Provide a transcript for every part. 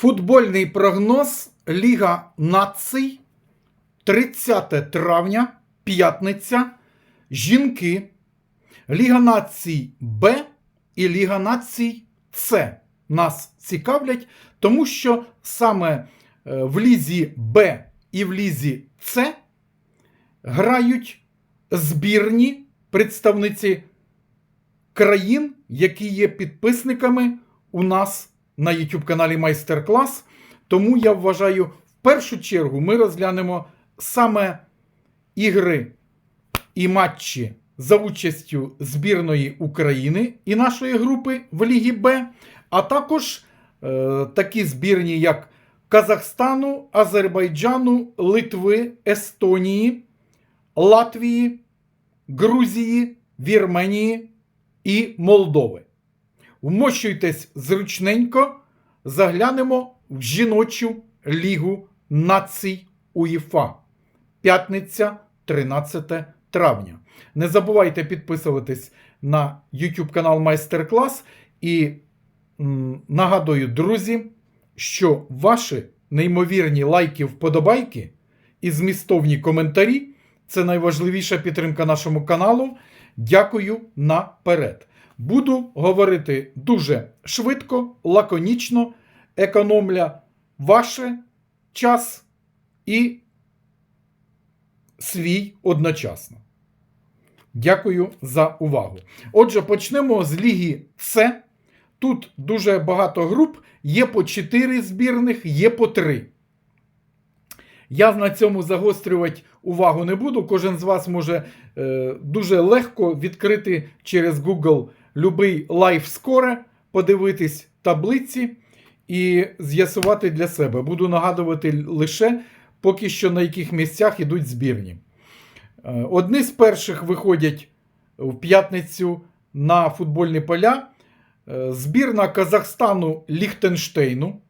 Футбольний прогноз Ліга націй 30 травня, п'ятниця. Жінки. Ліга націй Б і Ліга націй С нас цікавлять, тому що саме е, в лізі Б і в лізі С грають збірні представниці країн, які є підписниками у нас на YouTube каналі Майстер-клас. Тому я вважаю, в першу чергу ми розглянемо саме ігри і матчі за участю збірної України і нашої групи в Лігі Б, а також е, такі збірні, як Казахстану, Азербайджану, Литви, Естонії, Латвії, Грузії, Вірменії і Молдови. Вмощуйтесь зручненько, заглянемо в жіночу лігу націй УЄФА. П'ятниця, 13 травня. Не забувайте підписуватись на YouTube канал Майстер-клас. І м, нагадую, друзі, що ваші неймовірні лайки, вподобайки і змістовні коментарі це найважливіша підтримка нашому каналу. Дякую наперед. Буду говорити дуже швидко, лаконічно, економля ваш час і свій одночасно. Дякую за увагу. Отже, почнемо з Ліги С. Тут дуже багато груп, є по 4 збірних, є по 3. Я на цьому загострювати увагу не буду. Кожен з вас може е, дуже легко відкрити через Google любий лайф скоре, подивитись таблиці і з'ясувати для себе. Буду нагадувати лише поки що на яких місцях йдуть збірні. Е, Одні з перших виходять в п'ятницю на футбольні поля. Е, Збірна Казахстану Ліхтенштейну.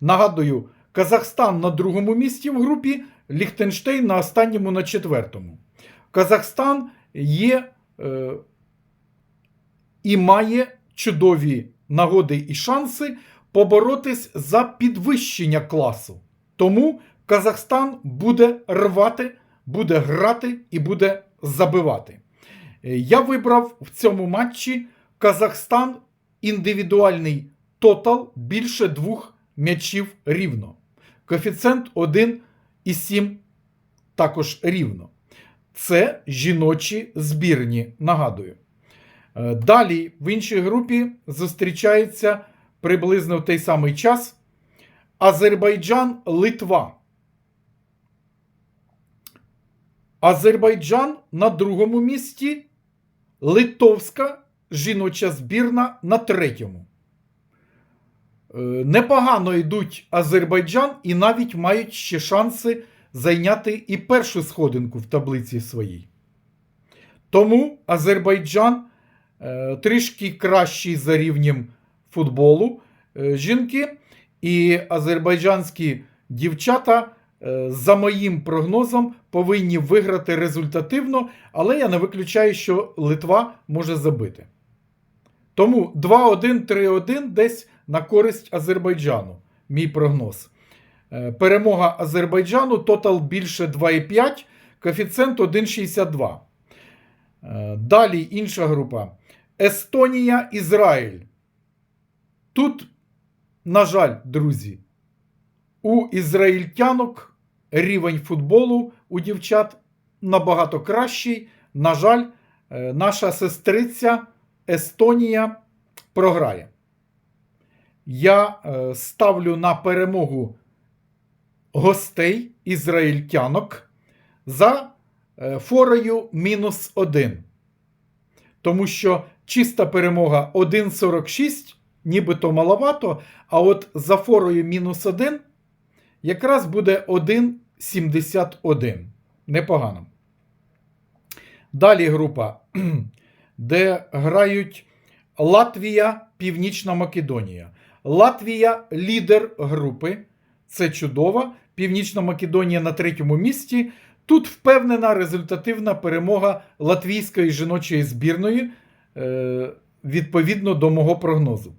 Нагадую, Казахстан на другому місці в групі, Ліхтенштейн на останньому на четвертому. Казахстан є е, і має чудові нагоди і шанси поборотись за підвищення класу. Тому Казахстан буде рвати, буде грати і буде забивати. Е, Я вибрав в цьому матчі Казахстан індивідуальний тотал більше двох м'ячів рівно. Коефіцієнт 1,7 також рівно. Це жіночі збірні, нагадую. Е, Далі в іншій групі зустрічається приблизно в той самий час Азербайджан Литва. Азербайджан на другому місці, Литовська жіноча збірна на третьому. Е, Непогано йдуть Азербайджан і навіть мають ще шанси зайняти і першу сходинку в таблиці своїй. Тому Азербайджан трішки кращий за рівнем футболу е, жінки, і азербайджанські дівчата, е, за моїм прогнозом, повинні виграти результативно, але я не виключаю, що Литва може забити. Тому 2-1, 3-1 десь на користь Азербайджану. Мій прогноз. Е, Перемога Азербайджану, тотал більше 2,5, коефіцієнт 1,62. Е, Далі інша група. Естонія, Ізраїль. Тут, на жаль, друзі, у ізраїльтянок рівень футболу у дівчат набагато кращий. На жаль, е, наша сестриця Естонія програє. Я е, ставлю на перемогу гостей ізраїльтянок за е, форою мінус 1. Тому що чиста перемога 1,46, нібито маловато, а от за форою мінус 1 якраз буде 1,71. Непогано. Далі група, де грають Латвія, Північна Македонія. Латвія лідер групи. Це чудово. Північна Македонія на третьому місці. Тут впевнена результативна перемога латвійської жіночої збірної відповідно до мого прогнозу.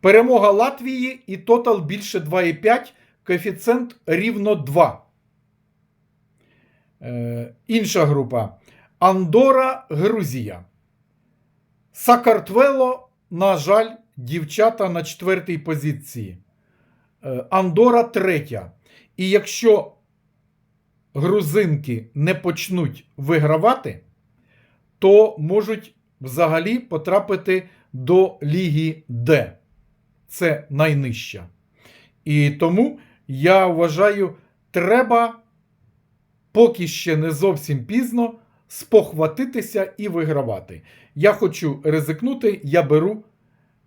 Перемога Латвії і тотал більше 2,5, коефіцієнт рівно 2. Е, інша група. Андора, Грузія. Сакартвело, на жаль, дівчата на четвертій позиції. Е, Андора третя. І якщо грузинки не почнуть вигравати, то можуть взагалі потрапити до Ліги Д. Це найнижча. І тому я вважаю, треба поки ще не зовсім пізно спохватитися і вигравати. Я хочу ризикнути, я беру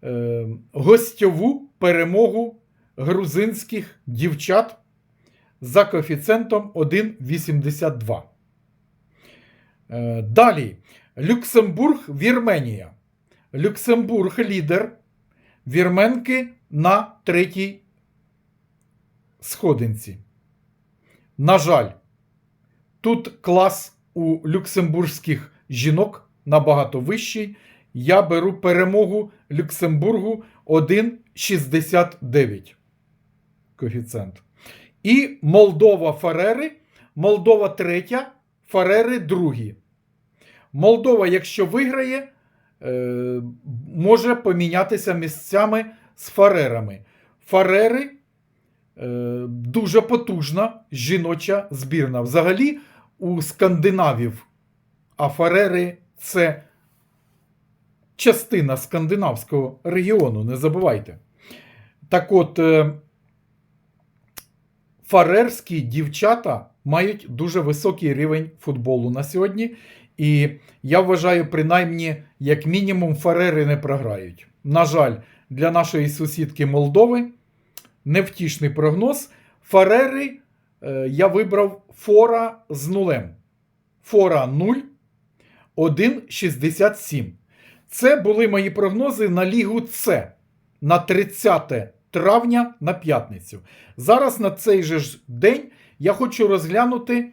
е, гостьову перемогу грузинських дівчат за коефіцієнтом 1,82. Е, далі. Люксембург, Вірменія. Люксембург лідер. Вірменки на третій сходинці. На жаль, тут клас у люксембурзьких жінок набагато вищий. Я беру перемогу Люксембургу 1,69 коефіцієнт. І Молдова Фарери. Молдова третя, Фарери другі. Молдова, якщо виграє, е, може помінятися місцями з Фарерами. Фарери е, дуже потужна жіноча збірна. Взагалі, у скандинавів, а Фарери це частина скандинавського регіону, не забувайте. Так от, е, фарерські дівчата мають дуже високий рівень футболу на сьогодні. І я вважаю, принаймні, як мінімум, фарери не програють. На жаль, для нашої сусідки Молдови невтішний прогноз. Фарери е, я вибрав фора з нулем. Фора 0, 1,67. Це були мої прогнози на Лігу С на 30 травня на п'ятницю. Зараз на цей же ж день я хочу розглянути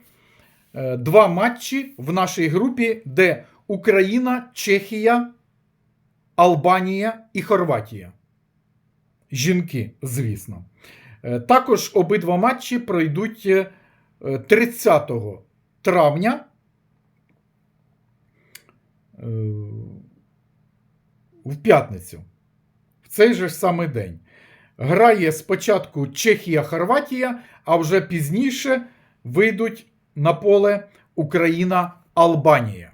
два матчі в нашій групі, де Україна, Чехія, Албанія і Хорватія. Жінки, звісно. Е, Також обидва матчі пройдуть е, 30 травня. е, В п'ятницю. В цей же ж самий день. Грає спочатку Чехія-Хорватія, а вже пізніше вийдуть на поле Україна-Албанія.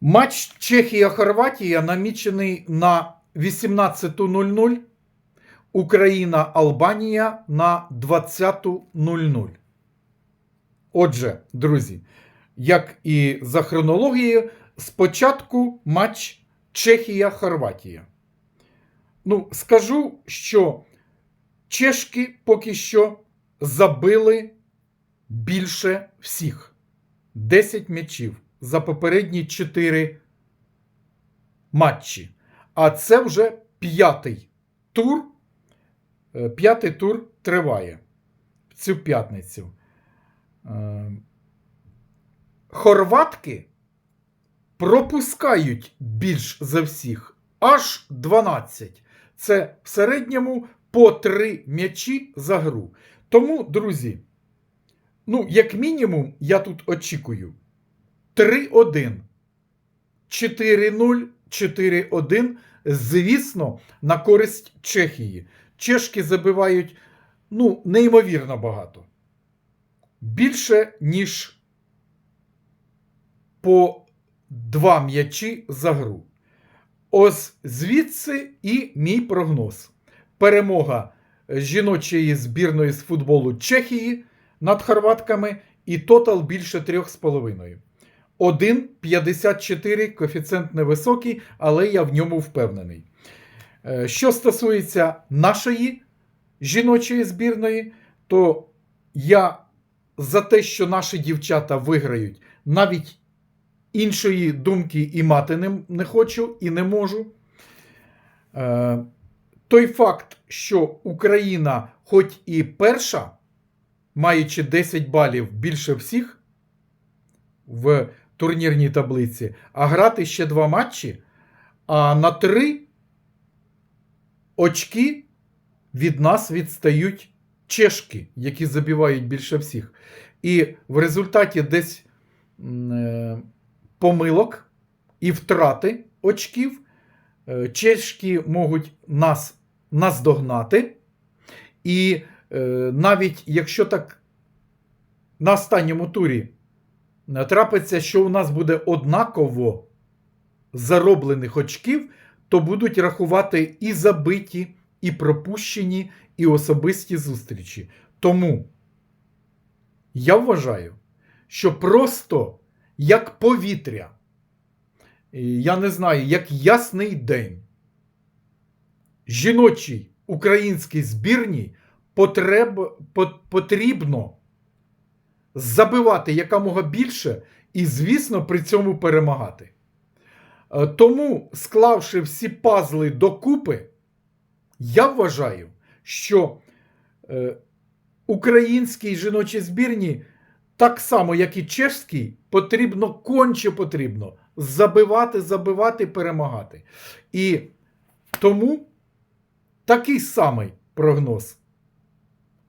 Матч Чехія-Хорватія намічений на 18.00. Україна-Албанія на 20.00. Отже, друзі, як і за хронологією, спочатку матч Чехія-Хорватія. Ну, скажу, що чешки поки що забили більше всіх. 10 м'ячів за попередні 4 матчі. А це вже п'ятий тур. Е, П'ятий тур триває в цю п'ятницю. Е, Хорватки пропускають більш за всіх аж 12. Це в середньому по 3 м'ячі за гру. Тому, друзі, ну, як мінімум, я тут очікую 3-1, 4-0, 4-1. Звісно, на користь Чехії. Чешки забивають ну, неймовірно багато. Більше, ніж по два м'ячі за гру. Ось звідси і мій прогноз. Перемога жіночої збірної з футболу Чехії над хорватками і тотал більше 3,5. 1,54 коефіцієнт невисокий, але я в ньому впевнений. Е, Що стосується нашої жіночої збірної, то я за те, що наші дівчата виграють, навіть іншої думки і мати не, не хочу і не можу. Е, той факт, що Україна, хоч і перша, маючи 10 балів більше всіх в турнірній таблиці, а грати ще два матчі, а на три очки від нас відстають чешки, які забивають більше всіх. І в результаті десь е, помилок і втрати очків е, чешки можуть нас наздогнати. І навіть якщо так на останньому турі е, трапиться, що у нас буде однаково зароблених очків, то будуть рахувати і забиті, і пропущені, і особисті зустрічі. Тому я вважаю, що просто як повітря, я не знаю, як ясний день, жіночій українській збірній потреб, потрібно забивати якомога більше і, звісно, при цьому перемагати. Е, Тому, склавши всі пазли докупи, я вважаю, що е, українській жіночій збірні, так само, як і чешській, потрібно конче потрібно забивати, забивати, перемагати. І тому такий самий прогноз,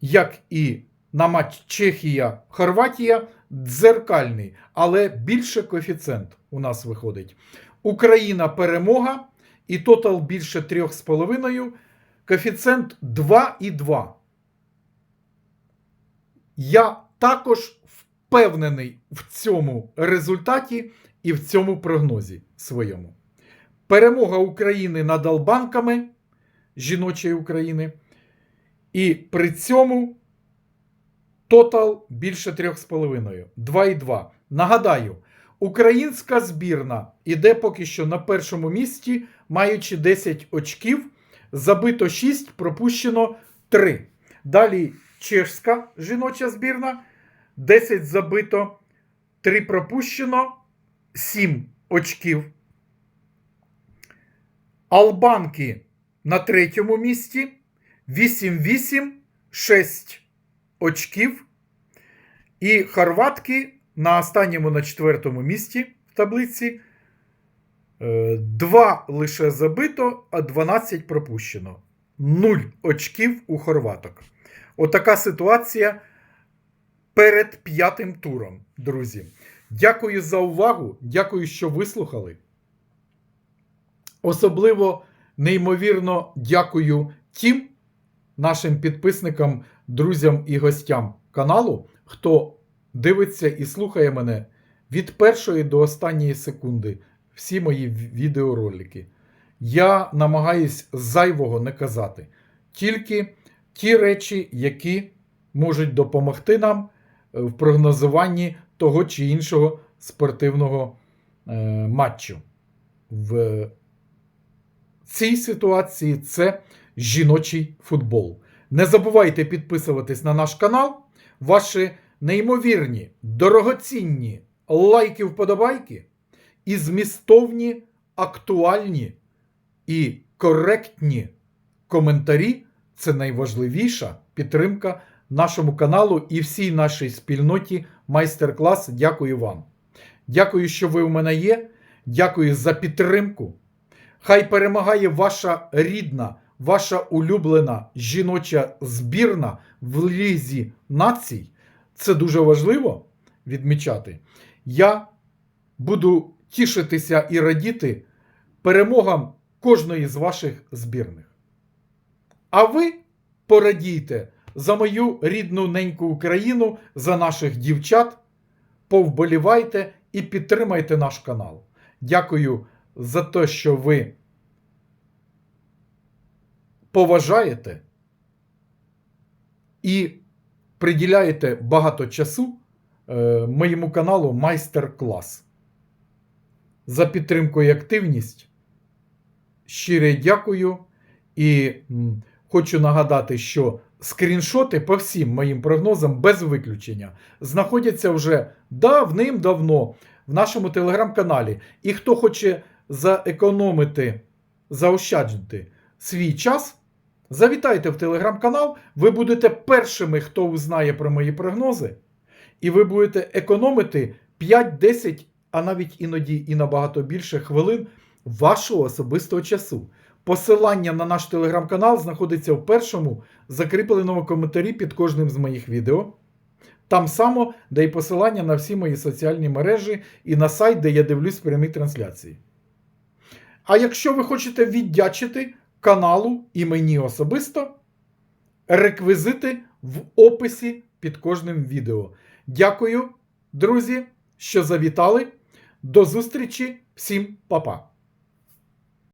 як і на матч Чехія-Хорватія, дзеркальний, але більше коефіцієнт у нас виходить. Україна перемога і тотал більше 3,5, коефіцієнт 2,2. Я також впевнений в цьому результаті і в цьому прогнозі своєму. Перемога України над Албанками жіночої України. І при цьому тотал більше 3,5. 2,2. Нагадаю, українська збірна іде поки що на першому місці, маючи 10 очків. Забито 6, пропущено 3. Далі чешська жіноча збірна. 10 забито, 3 пропущено, 7 очків. Албанки на третьому місці. 8-8, 6 очків. І хорватки на останньому на четвертому місці в таблиці. 2 лише забито, а 12 пропущено. 0 очків у хорваток. Отака ситуація перед п'ятим туром, друзі. Дякую за увагу. Дякую, що вислухали. Особливо неймовірно дякую тим нашим підписникам, друзям і гостям каналу, хто дивиться і слухає мене від першої до останньої секунди. Всі мої відеоролики. Я намагаюсь зайвого не казати. Тільки ті речі, які можуть допомогти нам е, в прогнозуванні того чи іншого спортивного е, матчу. В цій ситуації це жіночий футбол. Не забувайте підписуватись на наш канал. Ваші неймовірні, дорогоцінні лайки, вподобайки і змістовні, актуальні і коректні коментарі це найважливіша підтримка нашому каналу і всій нашій спільноті майстер-клас. Дякую вам. Дякую, що ви у мене є. Дякую за підтримку. Хай перемагає ваша рідна, ваша улюблена жіноча збірна в лізі націй. Це дуже важливо відмічати. Я буду тішитися і радіти перемогам кожної з ваших збірних. А ви порадійте за мою рідну неньку Україну, за наших дівчат, повболівайте і підтримайте наш канал. Дякую за те, що ви поважаєте і приділяєте багато часу е, моєму каналу Майстер-клас. За підтримку і активність. Щире дякую. І хочу нагадати, що скріншоти по всім моїм прогнозам без виключення знаходяться вже давним-давно в нашому телеграм-каналі. І хто хоче заекономити, заощаджити свій час, завітайте в телеграм-канал. Ви будете першими, хто узнає про мої прогнози, і ви будете економити 5-10, а навіть іноді і набагато більше хвилин вашого особистого часу. Посилання на наш телеграм-канал знаходиться в першому закріпленому коментарі під кожним з моїх відео. Там само, де і посилання на всі мої соціальні мережі і на сайт, де я дивлюсь прямі трансляції. А якщо ви хочете віддячити каналу і мені особисто, реквізити в описі під кожним відео. Дякую, друзі, що завітали. До зустрічі, всім па-па!